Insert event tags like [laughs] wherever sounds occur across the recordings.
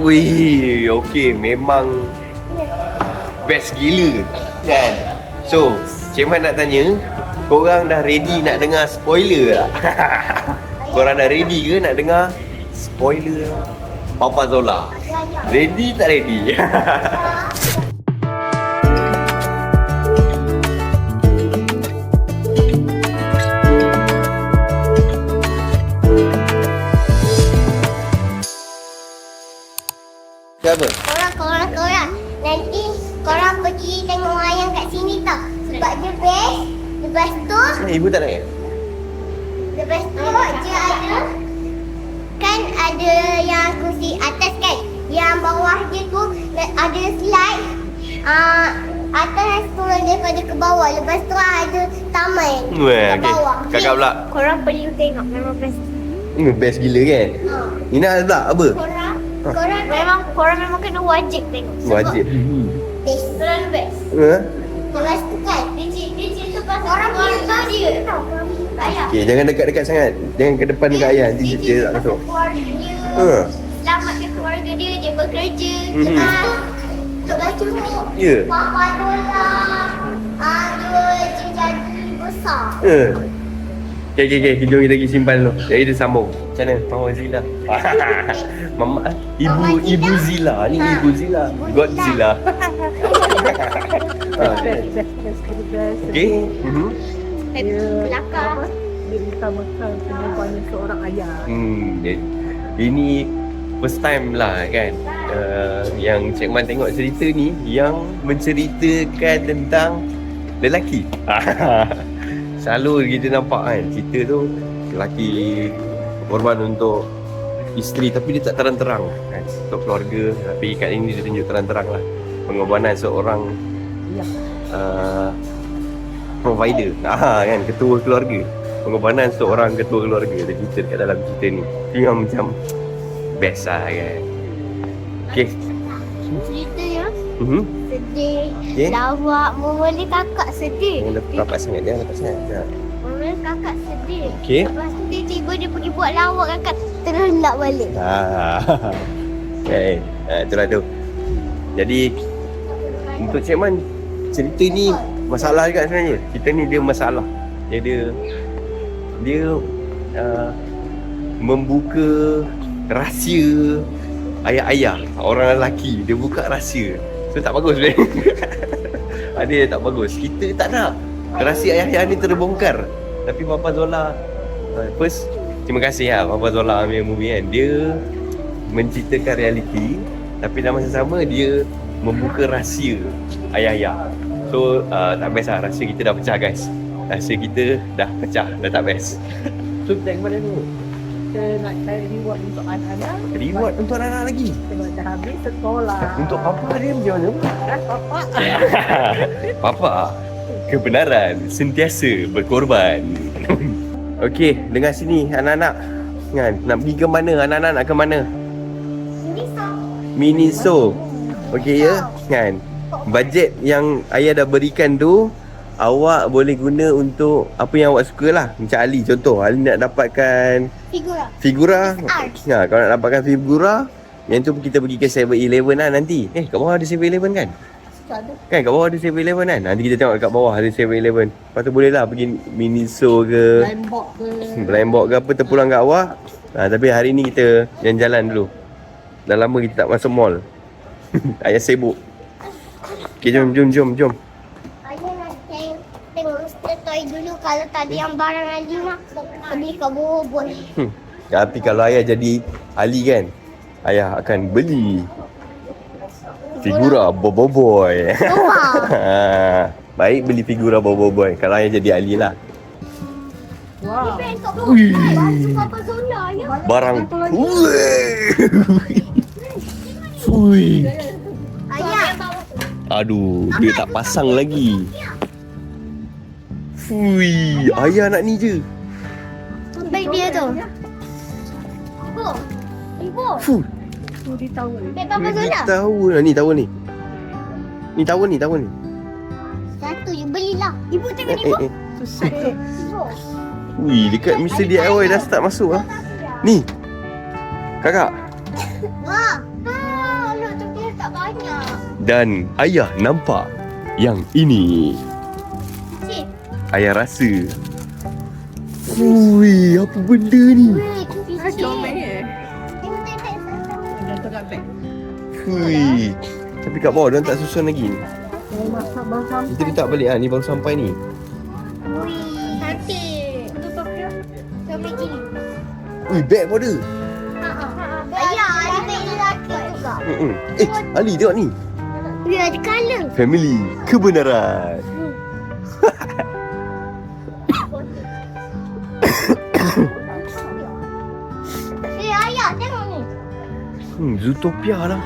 Wih, okey, memang best gila kan. So, Cik Man nak tanya, korang dah ready nak dengar spoiler tak? [laughs] korang dah ready ke nak dengar spoiler Papa Zola? Ready tak ready? [laughs] Siapa? Korang, korang, korang. Nanti korang pergi tengok wayang kat sini tau. Sebab dia best. Lepas tu, Eh, ibu tak nak ya? lepas tu dia ada kan ada yang kursi atas kan. Yang bawah dia tu ada slide. Uh, atas turun daripada ke bawah. Lepas tu ada taman Weh, ke okey. bawah. Kakak pula. Korang perlu tengok memang best. Hmm, best gila kan? Ha. Nina pula apa? Korang, korang memang korang memang kena wajib tengok. Sebab Wajib. Best. Terlalu best. Ha? Lepas tu kan Dia cerita, pasal Orang pintar dia Okey, jangan dekat-dekat sangat. Jangan ke depan dekat ayah nanti dia tak masuk. Ha. Selamatkan keluarga dia Dia bekerja. Lepas tu Untuk baju Ya. Papa Dola ah, Dia dia jadi besar Ha. Okey, okey, okey. Jom kita pergi simpan dulu. Jadi kita sambung. Macam mana? [laughs] Mama Zila. Mama, ibu, Mama Zila. ibu Zila. Ni Ha. ibu Zila. Ibu Godzilla. [laughs] ha. Best, best. Okey. Mhm. Dia, Belakang. apa? Dia utamakan pengorbanan seorang ayah. Hmm, dia- ini first time lah kan uh, yang Cik Man tengok cerita ni yang menceritakan tentang lelaki. [laughs] Selalu kita nampak kan cerita tu lelaki berkorban untuk isteri tapi dia tak terang-terang kan. Untuk keluarga tapi kat ini dia tunjuk terang-terang lah. Pengorbanan seorang Ya. uh, provider. Ah, kan ketua keluarga. Pengorbanan seorang ketua keluarga dia cerita kat dalam cerita ni. Dia macam best lah kan. Okay Cerita ya. Mhm Sedih Okey. Lawak Mula kakak sedih dapat rapat sangat Jangan dapat sangat Ya. Mula kakak sedih Okey. Lepas tu dia tiba dia pergi buat lawak kakak Terlelak balik Ah. Okay. Ah, itulah tu. Jadi untuk Cik Man cerita ni masalah juga sebenarnya. Cerita ni dia masalah. Dia dia dia uh, membuka rahsia ayah-ayah orang lelaki dia buka rahsia so tak bagus sebenarnya ada yang tak bagus. Kita tak nak. Rahsia ayah-ayah ni terbongkar. Tapi Papa Zola uh, first terima kasih lah Papa Zola ambil movie kan. Dia menceritakan realiti tapi dalam masa sama dia membuka rahsia ayah-ayah. So uh, tak best lah. Rahsia kita dah pecah guys. Rahsia kita dah pecah. Dah tak best. [laughs] So kita mana tu Kita nak cari reward untuk anak-anak. reward untuk anak-anak lagi Tengok dah habis sekolah. [laughs] untuk papa dia macam mana Kan, [laughs] Papa. Papa, kebenaran sentiasa berkorban. [laughs] Okey, dengar sini anak-anak. Kan, nak pergi ke mana? Anak-anak nak ke mana? Ini so Miniso. Okey ya? Kan. Bajet yang ayah dah berikan tu awak boleh guna untuk apa yang awak suka lah. Macam Ali contoh, Ali nak dapatkan Figura figura. Ha, kalau nak dapatkan figura, yang tu kita pergi ke 7-Eleven lah nanti. Eh, kat bawah ada 7-Eleven kan? Tak ada. Kan kat bawah ada 7-Eleven kan Nanti kita tengok kat bawah ada 7-Eleven Lepas tu boleh lah pergi Miniso ke Blind box ke. Blind box ke apa terpulang kat awak ha, Tapi hari ni kita jalan-jalan dulu Dah lama kita tak masuk mall [laughs] Ayah sibuk Okay jom jom jom jom Ayah nak tengok, tengok Mr. Toy dulu Kalau tak ada yang barang Ali mah Pergi ke Bobol hmm. Tapi kalau ayah jadi Ali kan Ayah akan beli Figura Bobo Boy Wow ha, Baik beli figura Bobo Boy Kalau ayah jadi Ali lah. Wow. Ya? Barang. [laughs] Ayah. Aduh, dia tak pasang lagi. Fui, ayah nak ni je. Baik dia tu Ibu Ibu Fuh, Tu dia tahu. Baik Papa dia Zola tahu lah ni, tahu ni. Ni tahu ni, tahu ni. Satu je belilah Ibu tengok Eh, ni ibu eh, eh. Tu tu. Ibu Ui, dekat Mr. DIY dah start masuk ah. Ni. Kakak, Wah Dan ayah nampak yang ini. Ayah rasa. Ui, apa benda ni? Weh, tu Ah, cik. comel eh. Tengok beg beg sana. Dah terak beg. Ui. Tapi kat bawah dia tak susun lagi. Sampai. Kita letak balik ah ni baru sampai ni. Cantik. Ui, beg pun ada. Ayah, ada beg lelaki juga. Mm-mm. Eh, Ali tengok ni. Weh, ada colour. Family kebenaran. [laughs] Hmm, Zootopia lah.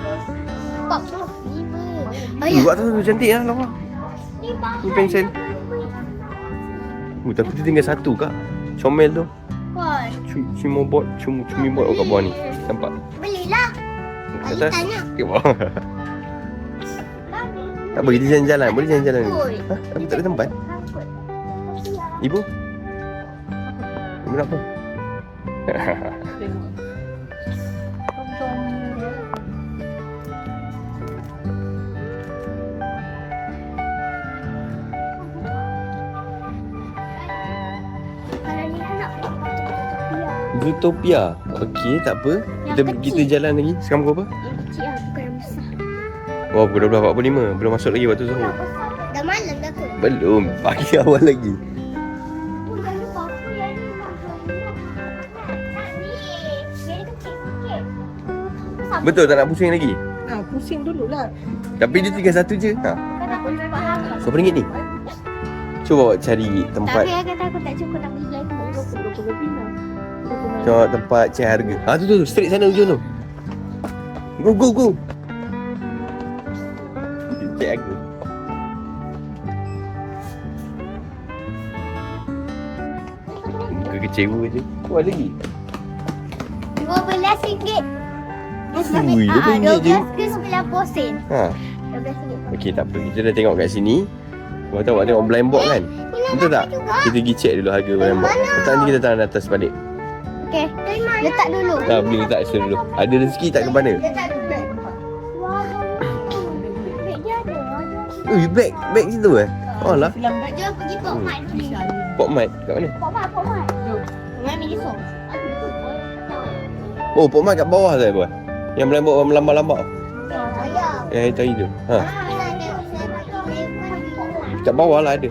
Ayah, buat tu cantik lah lawa. ni. Ni pensel. Uh, tapi dia tinggal satu kak. Comel tu. Cuma bot, cuma cumi bot kat bawah ni. Nampak? belilah. Kat atas. tanya. Kat bawah. tak apa, kita jalan-jalan. Boleh jalan-jalan. Oi. Ha? Tapi tak ada tempat. Ibu? Ibu nak apa? Zootopia. Okey, tak apa. Kita Yang kita kecil. jalan lagi. Sekarang pukul apa? Yang kecil lah, bukan yang besar. Oh, pukul 12.45. Belum masuk lagi waktu zuhur. Dah malam dah kot. Belum. Pagi [laughs] awal lagi. Betul tak nak pusing lagi? Ah, pusing dulu lah. Tapi dia tinggal satu je. Ha. Faham. Berapa ringgit ni? Cuba cari tempat Tapi Tengok tempat cek harga. Ha tu tu, straight sana ujung tu. Go go go. Cek harga. Muka kecewa je. Kuat lagi. Dua belas ringgit. Ui, Ah, RM12 dua je. belas ke sembilan puluh sen. Ha. Okey tak apa. Kita dah tengok kat sini. Kau tahu awak tengok blind box kan? Betul tak? Kita pergi check dulu harga blind box. Lepas nanti kita tahan atas balik. Okey. Letak dulu. Ha, beli letak situ dulu. Ada rezeki tak ke mana? Letak dulu. Ui, beg. Beg situ eh? Oh lah. Jom pergi pok mat dulu. Pok mat. Kat mana? Pok mat, pok mat. Oh, pok mat kat bawah tu apa? Yang blind box melambak-lambak. Ayah. Yang hari tadi tu. Ha. Ah. Kat bawah lah ada.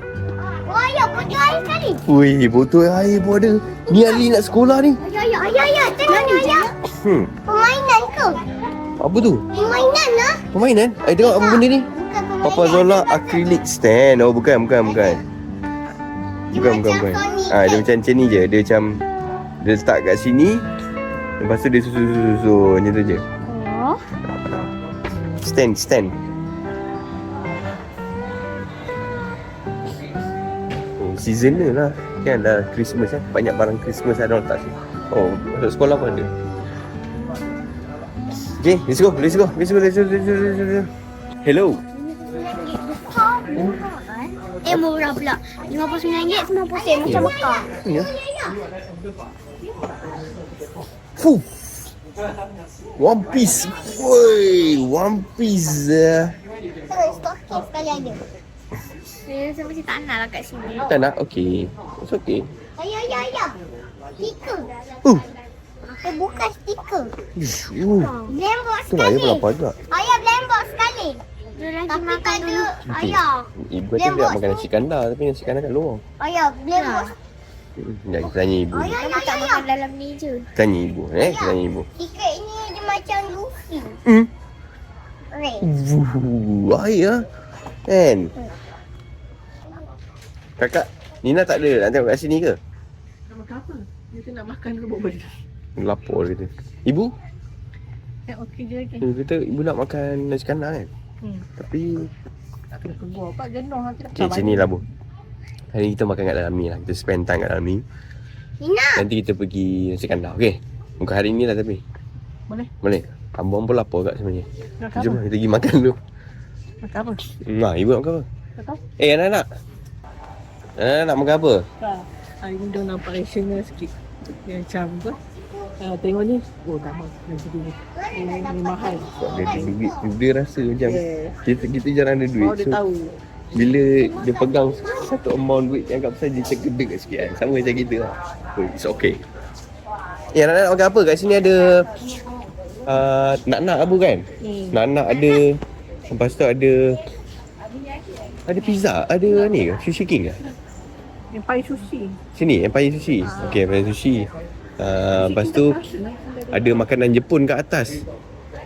Oh, ayah, botol air sekali. Ui, botol air pun ada. Ni Ali nak sekolah ni. Ayah, ayah, ayah, ayah. Tengok ni, ayah. Hmm. Permainan ke? Apa tu? Permainan lah. Permainan? Eh, tengok apa benda ni? Papa Zola acrylic stand. Oh, bukan, bukan, bukan. Bukan, bukan, bukan. Ah, dia macam macam ni je. Dia macam dia letak kat sini. Lepas tu dia susun-susun macam tu je. Oh. Stand, stand. Oh, seasonal lah. Kan dah Christmas kan. Banyak barang Christmas ada letak sini. Oh, masuk sekolah pun ada. Okay, let's go, let's go, let's go, let's go, let's go, let's go. Hello. Eh murah pula RM59 90 sen macam Mekah Ya. Fuh. One piece. Woi, one piece. Uh. Terus stocking sekali ada Saya rasa macam tak nak lah kat sini Tak nak? Okay. It's okay. Ayah, ayah, ayah Stiker Uh. Eh bukan stiker Ish, uh. Blend box Tu dia sekali berapa? Ayah blend box sekali Tapi makan dulu Ayah Ibu kata dia nak makan nasi kandar tapi nasi kandar kat luar. Ayah blend box Hmm, Sekejap kita tanya ibu. Ayah, ayah, ayah, ayah dalam ni je. Tanya ibu eh, kita tanya ibu. Stiker ini dia macam Luffy Hmm. Red Wuh, ayah. Kan? Kakak, Nina tak ada nak tengok kat sini ke? Nak makan apa? Dia nak makan ke buat benda. Lapor dia kata. Ibu? Eh, okey je lagi. Dia kata ibu nak makan nasi kandar kan? Hmm. Tapi Tak kena keluar. Pak jenuh nanti nak Okay, macam ni lah bu. Hari ni kita makan kat dalam ni lah. Kita spend time kat dalam ni. Nina Nanti kita pergi nasi kandar. Okay? Bukan hari ni lah tapi. Boleh. Boleh? Abang pun lapar kat sebenarnya. Nak Jom apa? kita pergi makan dulu. Makan apa? Nah, ibu nak makan apa? Tak tahu. Eh, anak-anak. Anak-anak nak makan apa? Tak. Hari ni dia nampak rasional sikit. Dia macam apa? Ah, tengok ni. Oh, tak mahal. Ni. Ini, ini mahal. Sebab dia ada duit Dia rasa macam Yeah. Kita kita jarang ada duit dia So tahu. bila dia pegang Satu amount duit Yang kat dia terkedek sikit kan Sama macam kita lah so, It's okay Eh nak nak makan apa kat sini ada uh, Nak-nak apa kan Hmm. Nak-nak ada Lepas tu ada Ada pizza Ada ni Sushi King ke Pai sushi. Sini Empire Sushi Okay Empire Sushi uh, Lepas tu Ada makanan Jepun kat atas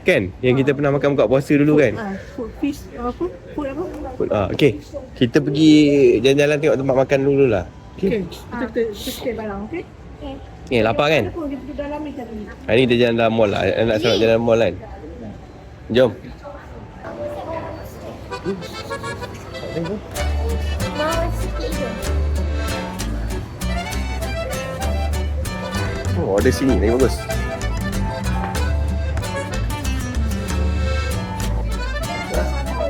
Kan Yang kita pernah makan buka puasa dulu kan Ah, food fish apa? Food apa? Ah, okay. Kita pergi jalan-jalan tengok tempat makan dulu lah. Okay. Okay. Kita kita kita stay barang, okey? Eh, lapar kan? Hari ni kita jalan dalam mall lah. Nak selamat jalan dalam mall kan? Jom. Mau sikit je. Oh, ada sini. Lagi bagus.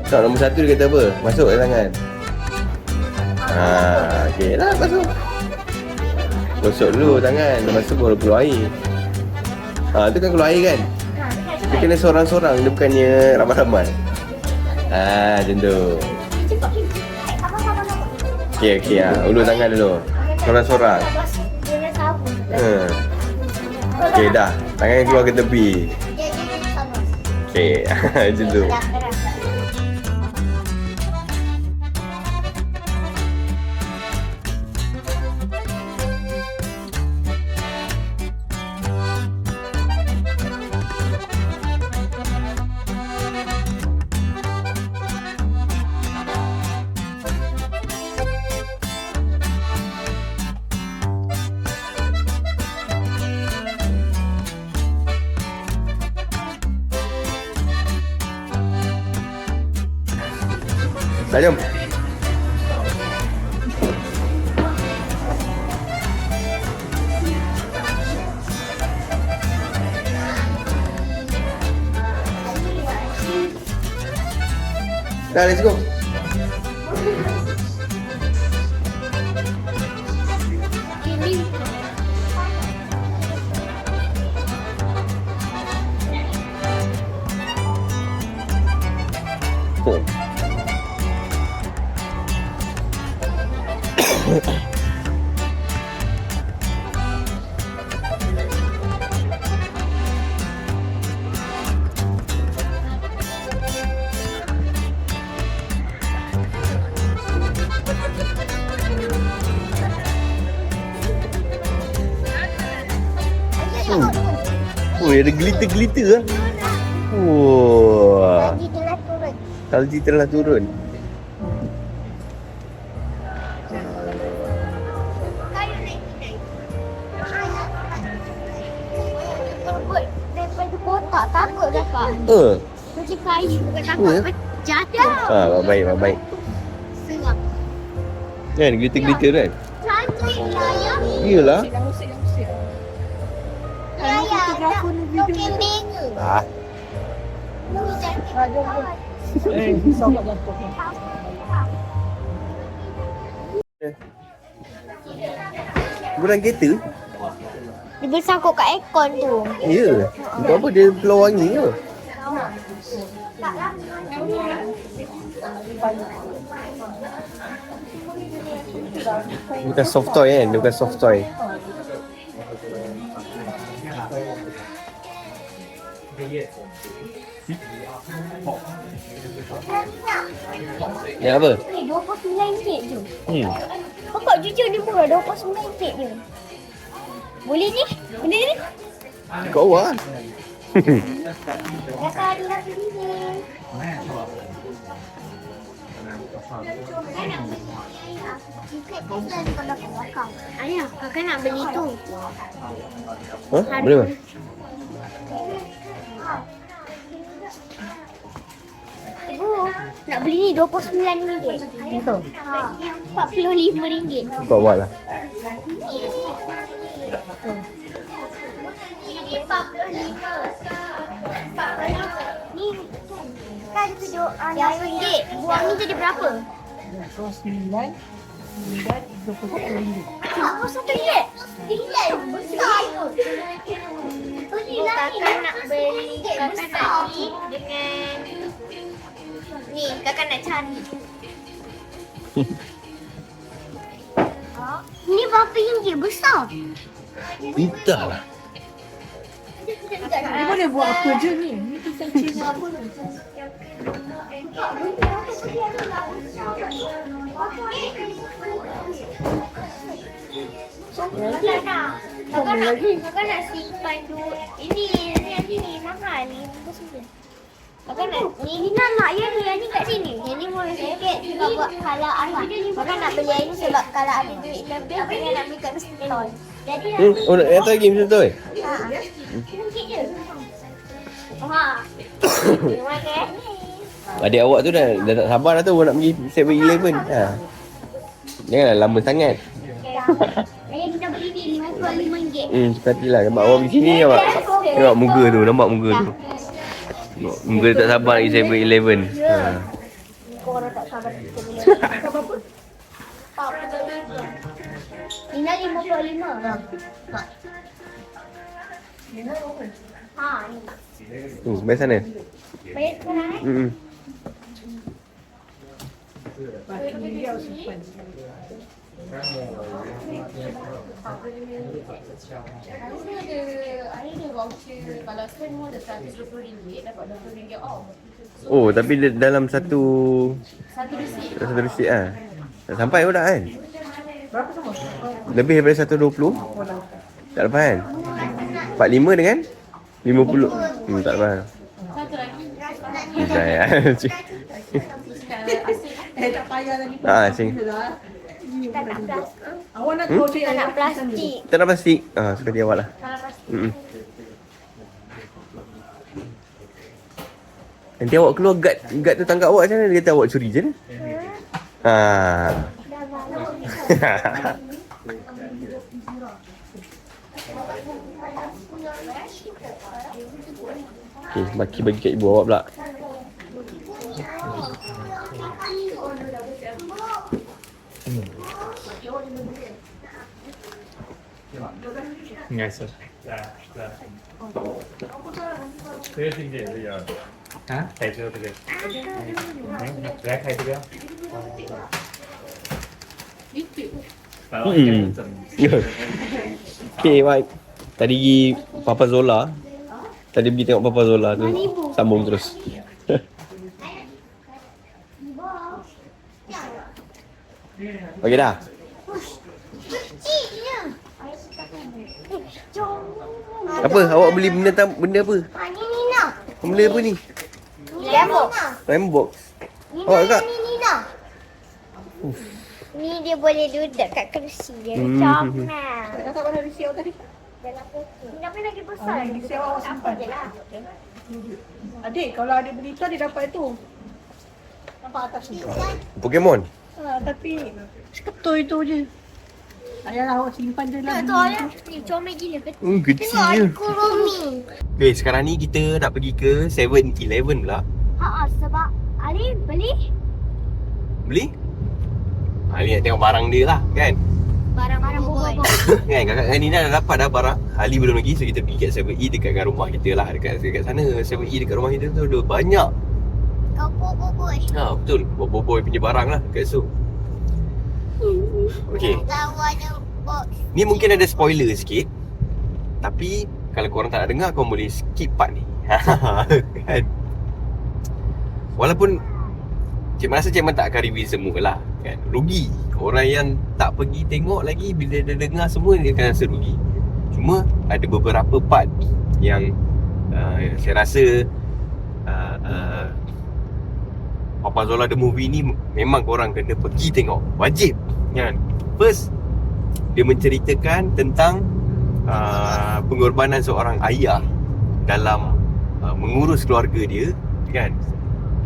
Tak, nombor satu dia kata apa? Masuk ke tangan. Ha, okey lah masuk. Gosok dulu tangan. Lepas tu baru keluar air. Ha, tu kan keluar air kan? Dia kena seorang-seorang. Dia bukannya ramai-ramai. Ha, macam tu. Okey, okey lah. Ulur tangan dulu. Seorang-seorang. Dia. Ha. Okey, dah. Tangan keluar ke tepi. Okey, macam tu. Dah keras. Dah jom. Dah, let's go. Ini Hmm. Oh, ada glitter-glitter lah. Wah. lagi telah turun. Salji telah turun. Apa jatuh. Ah, baik, baik, baik. Seram. Kan, glitter-glitter kan? Cantik lah ya. Iyalah. Ya ya. Looking bigger. Ah, Ni cantik. Ah, jom, jom. Eh, kat jatuh. Gurang kereta? Dia bersangkut kat aircon tu. Ya. Untuk apa dia keluar wangi ke? Bukan soft toy kan? Dia bukan soft toy. Ya apa? Ni RM29 je. Hmm. Bapak jujur dia murah RM29 je. Boleh ni? Benda ni? Kat bawah. Kakak ada nak beli ni. Ayah, kakak nak beli tu. Ha? Boleh apa? Ibu, nak beli ni RM29. Betul. Ha, RM45. Kat bawah lah. Ni kan tu duk uh, yang ringgit. Buang ni jadi berapa? Kos sembilan. Sembilan, dua puluh satu ringgit. Apa satu ringgit? Ha, Tinggal besar tu. Oh, kakak nak beli kakak nak dengan ni kakak nak cari. Ni berapa ringgit besar? Entahlah. Dia boleh buat apa je ni? Ni pisang Cina apa ni? Kakak nak kakak nak kakak nak simpan duit. Ini ni yang ni mahal ni. Kakak nak ni Ni nak nak yang ni, yang ni kat sini. Yang ni murah sikit sebab buat kalau ada. kakak nak beli yang ni sebab kalau ada duit lebih kakak nak beli kat stall. Jadi Hmm, oh nak yang lagi macam tu eh? sikit je. Ha. Terima kasih. Adik awak tu dah, dah tak sabar dah tu nak pergi 7-Eleven. Ha. Janganlah lama sangat. Yang kita beli ni RM55. Hmm, suka hati lah. Nampak orang di sini nampak. Tengok muka tu, nampak muka tu. Muka dia tak sabar nak pergi 7-Eleven. Ha. Ini RM55. Ha, ni. Tu, sebelah sana. Bayar sekarang eh? Hmm. Harus simpan. Oh, tapi dalam satu satu resit. Satu resit ah. Tak sampai pun tak kan? Berapa sama? Lebih daripada 120? Tak lepas kan? 45 dengan 50. Hmm, tak lepas. Bisa ya. Eh tak payah lagi. Ah, sing. Tak nak plastik. Awak nak dia Tak nak plastik. Tak nak plastik. Ah, suka dia awak lah. Tak nak plastik. Hmm. Nanti awak keluar guard, guard tu tangkap awak macam mana? Dia kata awak curi je ni. Ha. Okey, Okay, bagi-bagi kat ibu awak pula. Ngay sir. Thế thì gì bây giờ? Hả? Thầy chưa bây giờ. Rác hay chưa? Hmm. Okay, baik. Tadi pergi Papa Zola Tadi pergi tengok Papa Zola tu. Sambung terus. Okey dah. Eh. Apa? Awak beli benda tam, benda apa? Ha, ni Nina. Benda apa ni? Lembo. Time box. Nina, Awak kak? ni Nina. Ni dia boleh duduk kat kerusi dia. Hmm. Comel. Kakak mana risi awak tadi? Ni tapi lagi besar. Ah, risi awak simpan. Adik, kalau ada berita dia dapat itu. Nampak atas tu. Pokemon. Ha, tapi seketul itu je. Ayahlah awak simpan je lah. Tak tahu ya. Ni comel gila? Hmm, Tengok kecil ada je. kurumi. Okay, sekarang ni kita nak pergi ke 7-Eleven pula. Ha, ha, sebab Ali beli Beli? Ali nak tengok barang dia lah, kan? Barang-barang boy. [laughs] kan, kakak dengan Nina dah dapat dah barang. Ali belum lagi, so kita pergi kat 7E dekat kat rumah kita lah. Dekat, dekat sana, 7E dekat rumah kita tu ada banyak. kau boboiboy. Ha, betul. Boboiboy punya barang lah kat situ. Okay. Tahu ada box. Ni mungkin ada spoiler sikit Tapi Kalau korang tak nak dengar Korang boleh skip part ni [laughs] kan? Walaupun Cik Man rasa Cik Man tak akan review semua lah kan? Rugi Orang yang tak pergi tengok lagi Bila dia dengar semua Dia akan rasa rugi. Cuma Ada beberapa part Yang uh, Saya rasa uh, uh, Papa Zola The Movie ni Memang korang kena pergi tengok. Wajib kan? First dia menceritakan tentang uh, pengorbanan seorang ayah dalam uh, mengurus keluarga dia kan?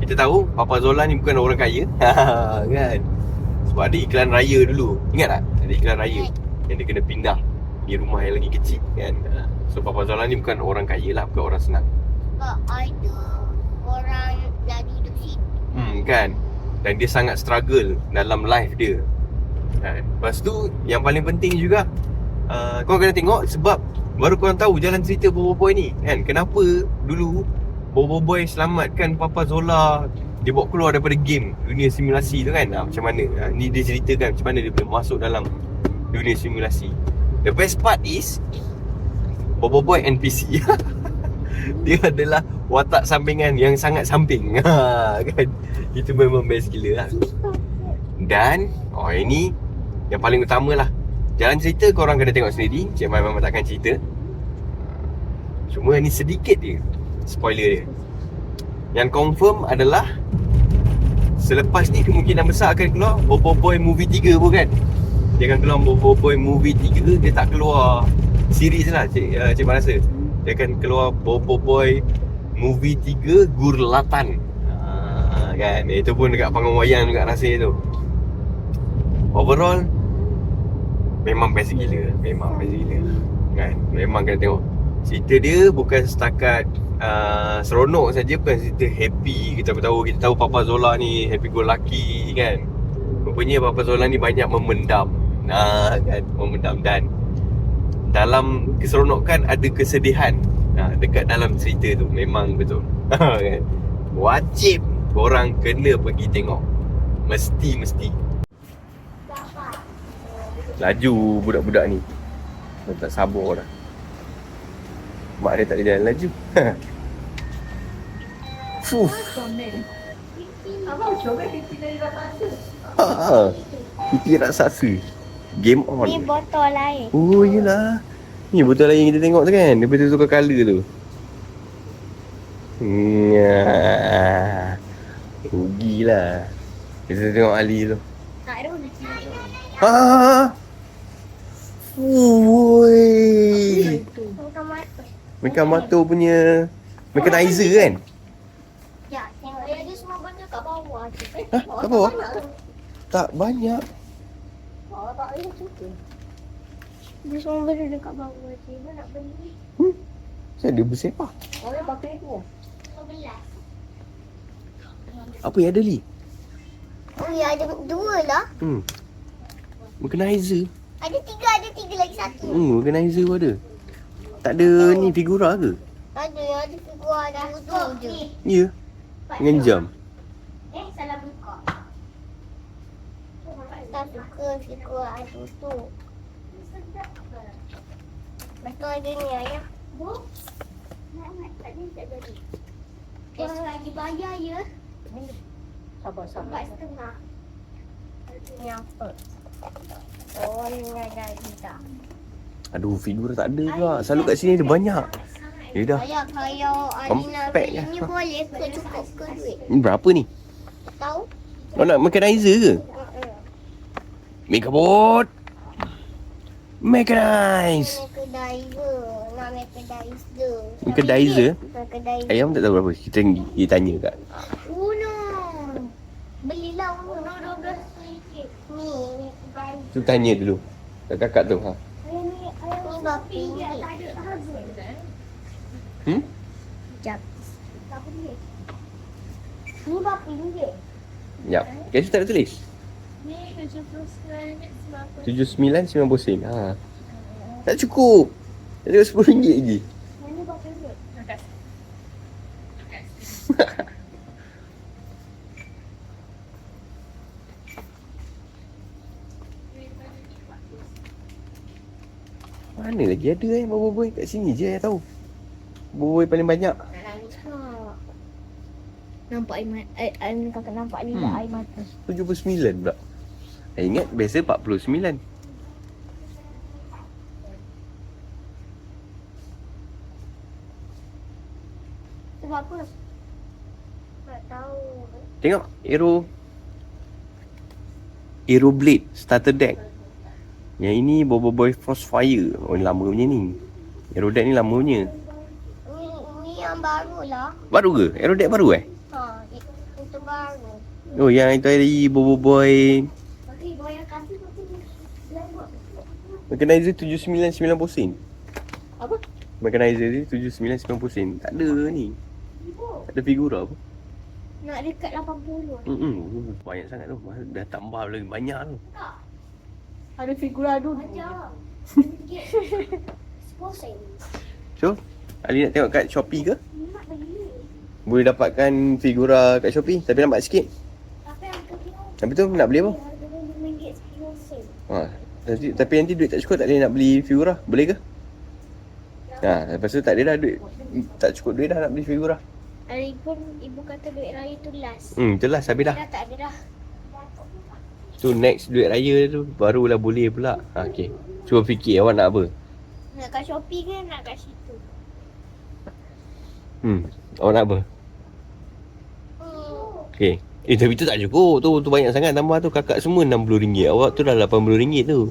Kita tahu Papa Zola ni bukan orang kaya [laughs] kan sebab ada iklan raya dulu. Ingat tak? Ada iklan raya. Yang dia kena pindah di rumah yang lagi kecil kan? Uh, so Papa Zola ni bukan orang kaya lah bukan orang senang. Sebab ada orang dah duduk situ. Hmm kan? Dan dia sangat struggle dalam life dia. Kan? Lepas tu yang paling penting juga uh, Korang kena tengok sebab Baru korang tahu jalan cerita Bobo Boy ni kan? Kenapa dulu Bobo Boy selamatkan Papa Zola Dia bawa keluar daripada game Dunia simulasi tu kan. Ha, Macam mana? Ha, Ni dia ceritakan macam mana dia boleh masuk dalam Dunia simulasi. The best part is Bobo Boy NPC [laughs] Dia adalah watak sampingan yang sangat samping. Ha, [laughs] kan? Itu memang best gila lah. Dan Oh ini Yang paling utama lah. Jalan cerita korang kena tengok sendiri. Cik Mai memang takkan cerita. Cuma ni sedikit je Spoiler dia. Yang confirm adalah Selepas ni kemungkinan besar akan keluar Bobo Boy Movie 3 pun kan? Dia akan keluar Bobo Boy Movie 3 Dia tak keluar series lah Cik, uh, Cik Mai rasa Dia akan keluar Bobo Boy Movie 3 Gurlatan. Ha, Kan? Itu pun dekat panggung wayang juga rasanya tu. Overall Memang best gila Memang best gila. Kan? Memang kena tengok. Cerita dia bukan setakat uh, Seronok saja Bukan cerita happy Kita tahu Kita tahu Papa Zola ni Happy go lucky kan. Rupanya Papa Zola ni banyak memendam. Nah kan Memendam dan Dalam keseronokan ada kesedihan. Nah, Dekat dalam cerita tu Memang betul. [laughs] Kan. Wajib Korang kena pergi tengok. Mesti Mesti. Laju budak-budak ni. Tak sabar dah Mak dia tak ada jalan laju [laughs] Fuh Abang cuba pipi dari rasa. ha, Pipi raksasa Game on Ni botol lain. Oh yelah Ni botol lain yang kita tengok tu kan Dia betul tukar colour tu Ya. Rugilah Kita tengok Ali tu Tak ada cari. Ah. Woi. Mekan punya mechanizer kan? Ya, tengok dia ada semua benda kat bawah je. Hah? Kat bawah? Tak banyak. Oh, tak ada cuba. Dia semua benda dekat bawah je. Mana nak beli? Saya ada bersepah. Boleh pakai tu. 15. Apa yang ada Li? Oh ya, ada dua lah. Hmm. Mechanizer. Ada tiga, ada tiga lagi satu. Hmm, mechanizer pun ada. Tak ada ni figura ke? Ada, ada figura dah tu je. Ya. Dengan jam. Eh, salah buka. Tak suka figura ada tu. Betul ada ni ayah. Bu. Nak nak tak ada tak jadi. Kalau lagi bayar ya, Sabar, sabar. empat setengah. Ni apa? Oh, ni ada kita. Aduh, figura tak ada pula. Selalu kat sini ada banyak. Ya dah. Ayah, kalau Alina Compact beli lah. ni boleh ke cukup ke duit? Berapa ni? Tahu? Kau nak mechanizer ke? Megabot. Mechanize. Mechanizer. Nak mechanizer. Ayam tak tahu berapa. Kita kita tanya kat. Uno. Belilah Uno 12 ringgit. Ni. Tu tanya dulu. Kat kakak tu. Ha. Hmm? Sekejap. Ni berapa ringgit? Kat situ tak ada tulis. Ni RM79.90 79.90 sen. Ha. Tak cukup. Ada RM10 lagi. Mana berapa ringgit? Mana lagi ada eh Bobo Boy kat sini je saya tahu. Bobo Boy paling banyak. Nampak. Nampak air mata. Eh, eh, kakak nampak ni Hmm. hmm. air mata. 79 pula. Saya ingat biasa 49. Sebab apa? Tak tahu. Tengok Aero Aero Blade Starter Deck. Yang ini Bobo Boy Frostfire. Oh ni lama punya ni. Aero Deck ni lama punya. Ni, ni yang baru lah. Baru ke? Aero Deck baru eh? Ha, itu baru. Oh yang itu hari Bobo Boy Tapi bayar kasih tu Mechanizer 79.90 sen. Apa? Mechanizer ni 79.90 sen. Tak ada ni. Tak ada figura apa. Nak dekat 80. Hmm, banyak sangat tu. Dah tambah lagi banyak tu. Ada figura dulu. [laughs] Sen. So, Ali nak tengok kat Shopee ke? Boleh dapatkan figura kat Shopee tapi lambat sikit. Tapi tu nak beli apa? harga RM5 sepuluh sen. Ha, tapi, tapi nanti duit tak cukup tak boleh nak beli figura. Boleh ke? Ha, lepas tu tak ada dah duit. Tak cukup duit dah nak beli figura. Hari pun ibu kata duit raya tu last. Hmm, itulah habis dah. Dah tak ada dah. Tu next duit raya tu barulah boleh pula. Ha, okey. Cuba fikir awak nak apa? Nak kat Shopee ke nak kat situ? Hmm, awak nak apa? Okey. Eh tapi tu tak cukup. Tu tu banyak sangat tambah tu kakak semua RM60. Awak tu dah RM80 tu.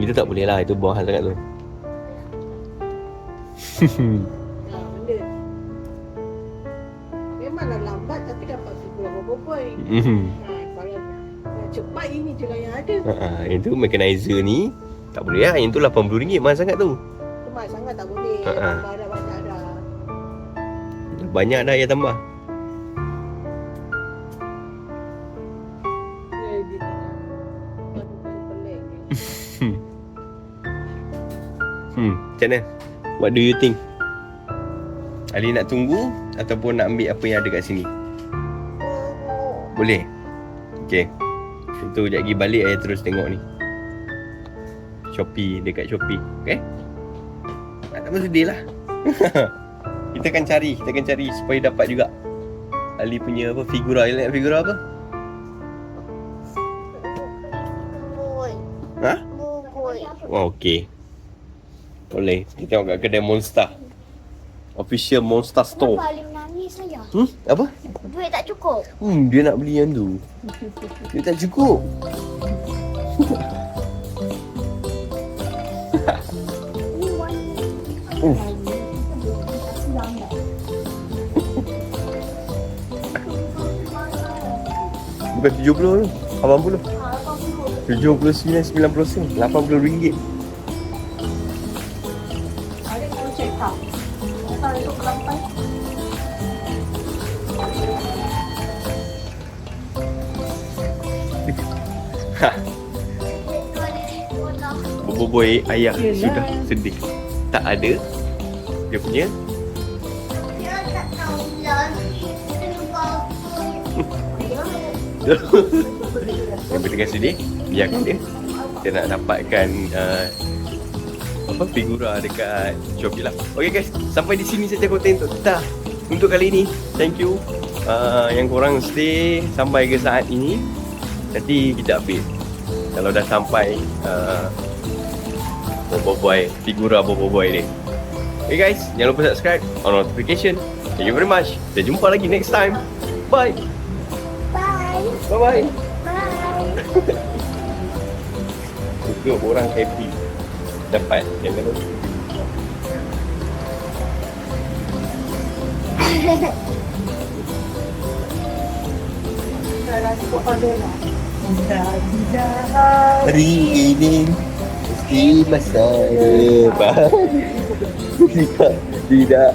Itu tak boleh lah. Itu buang hal sangat tu. Ha. [laughs] Memanglah lambat tapi dapat figura boboiboy. Je lah yang ada. Ha, ha, itu mechanizer ni tak boleh lah. Yang tu RM80 mahal sangat tu. Cepat sangat tak boleh. Ha, ha. Tambah dah banyak dah. Banyak dah yang tambah. Ni. [laughs] Hmm, macam mana? What do you think? Ali nak tunggu ataupun nak ambil apa yang ada kat sini? Boleh? Okay. Itu sekejap lagi balik saya terus tengok ni. Shopee, dekat Shopee. Okay? Tak tak sedih lah. [laughs] kita akan cari, kita akan cari supaya dapat juga. Ali punya apa figura, Ali nak figura apa? Bubul. Ha? Bubul. Oh, okay. Boleh. Kita tengok kat kedai Monster. Official Monster Store. Hmm? Apa? Duit tak cukup. Hmm, dia nak beli yang tu. Dia tak cukup. Oh. Bukan 70 tu, 80. 79 90 sen, 80 ringgit. Boboiboy ayah Yelah. sudah sedih. Tak ada. Dia punya? Dia tak tahu. Kenapa Yang dengan sedih Biarkan dia. Dia nak dapatkan uh, Apa Figura dekat Shopee lah. Okay guys. Sampai di sini saja konten untuk kita. Untuk kali ini Thank you. Uh, Yang korang stay Sampai ke saat ini Nanti kita update. Kalau dah sampai uh, Bobo Boy Figura Bobo Boy ni. Okay guys Jangan lupa subscribe On notification. Thank you very much. Kita jumpa lagi next time. Bye. Bye. Bye-bye. Bye. [laughs] Suka orang happy. Dapat. Yang rasa [laughs] buat order lah. Dah tidak. Hari ini Mesti masa depan Tidak Tidak